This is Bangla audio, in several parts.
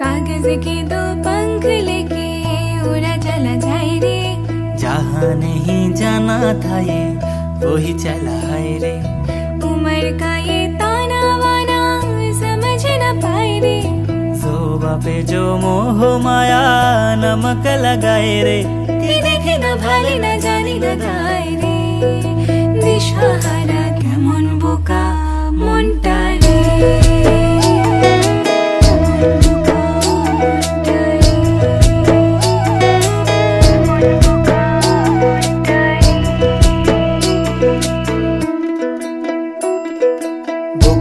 कागज के दो पंख लेके उड़ा चला जाए रे जहाँ नहीं जाना था ये वही चला है रे उम्र का ये ताना वाना समझ न पाए रे जोबा पे जो मोह माया नमक लगाए रे देखे न भाले न जाने न गाए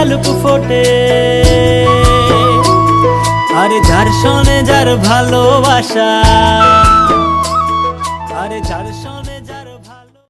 শালুক ফোটে। আরে যার শোনে যার ভালোবাসা আরে যার শোনে